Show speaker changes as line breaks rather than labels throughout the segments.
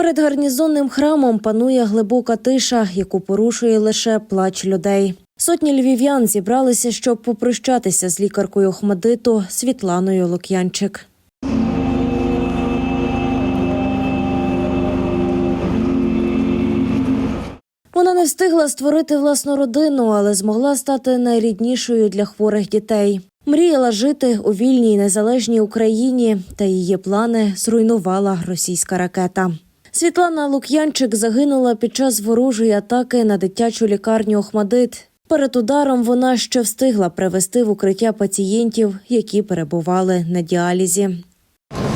Перед гарнізонним храмом панує глибока тиша, яку порушує лише плач людей. Сотні львів'ян зібралися, щоб попрощатися з лікаркою Охмадиту Світланою Лук'янчик. Вона не встигла створити власну родину, але змогла стати найріднішою для хворих дітей. Мріяла жити у вільній незалежній Україні, та її плани зруйнувала російська ракета. Світлана Лук'янчик загинула під час ворожої атаки на дитячу лікарню Охмадит. Перед ударом вона ще встигла привести в укриття пацієнтів, які перебували на діалізі.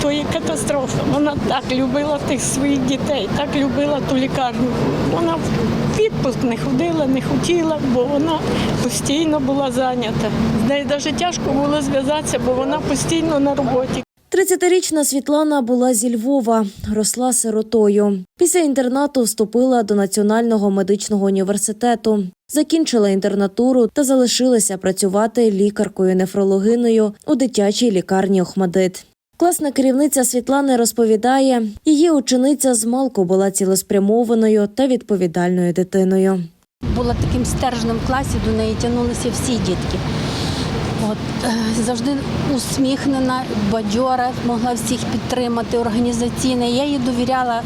То є катастрофа. Вона так любила тих своїх дітей, так любила ту лікарню. Вона в відпуск не ходила, не хотіла, бо вона постійно була зайнята. З нею навіть тяжко було зв'язатися, бо вона постійно на роботі.
30-річна Світлана була зі Львова, росла сиротою. Після інтернату вступила до Національного медичного університету, закінчила інтернатуру та залишилася працювати лікаркою-нефрологиною у дитячій лікарні Охмадит. Класна керівниця Світлани розповідає, її учениця з малку була цілеспрямованою та відповідальною дитиною.
була таким стержнем класі, до неї тягнулися всі дітки. От, е, завжди усміхнена, бадьора, могла всіх підтримати організаційно. Я їй довіряла,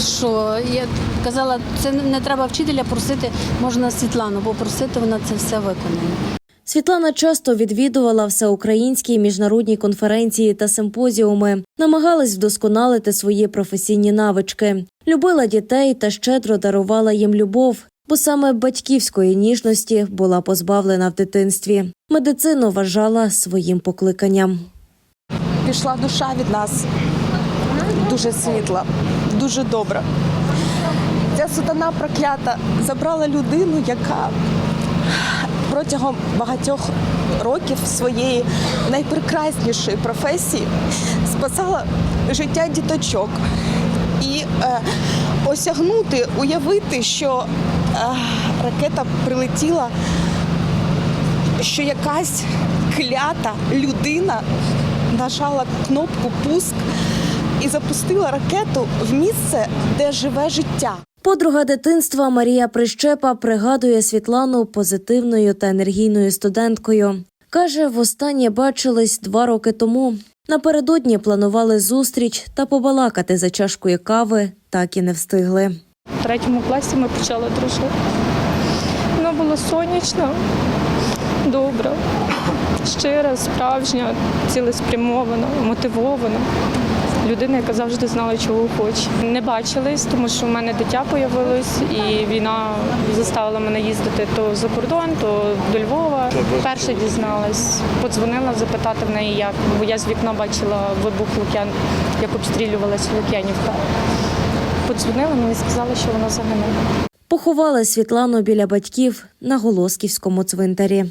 що я казала, це не треба вчителя просити, можна Світлану попросити, вона це все виконає.
Світлана часто відвідувала всеукраїнські міжнародні конференції та симпозіуми, намагалась вдосконалити свої професійні навички, любила дітей та щедро дарувала їм любов, бо саме батьківської ніжності була позбавлена в дитинстві. Медицину вважала своїм покликанням.
пішла душа від нас дуже світла, дуже добра. Ця сатана проклята забрала людину, яка протягом багатьох років своєї найпрекраснішої професії спасала життя діточок. І е, осягнути, уявити, що ракета прилетіла, що якась клята людина нажала кнопку пуск і запустила ракету в місце, де живе життя.
Подруга дитинства Марія Прищепа пригадує Світлану позитивною та енергійною студенткою. Каже, востаннє бачились два роки тому. Напередодні планували зустріч та побалакати за чашкою кави, так і не встигли.
В третьому класі ми почали дружити. Вона була сонячна, добра, щира, справжня, цілеспрямована, мотивована. Людина, яка завжди знала, чого хоче. Не бачились, тому що в мене дитя появилось, і війна заставила мене їздити то за кордон, то до Львова. Перше дізналась, подзвонила запитати в неї, як, бо я з вікна бачила вибух Лук'ян, як обстрілювалася Лук'янівка. Подзвонила мені сказали, що вона загинула.
Поховали Світлану біля батьків на Голосківському цвинтарі.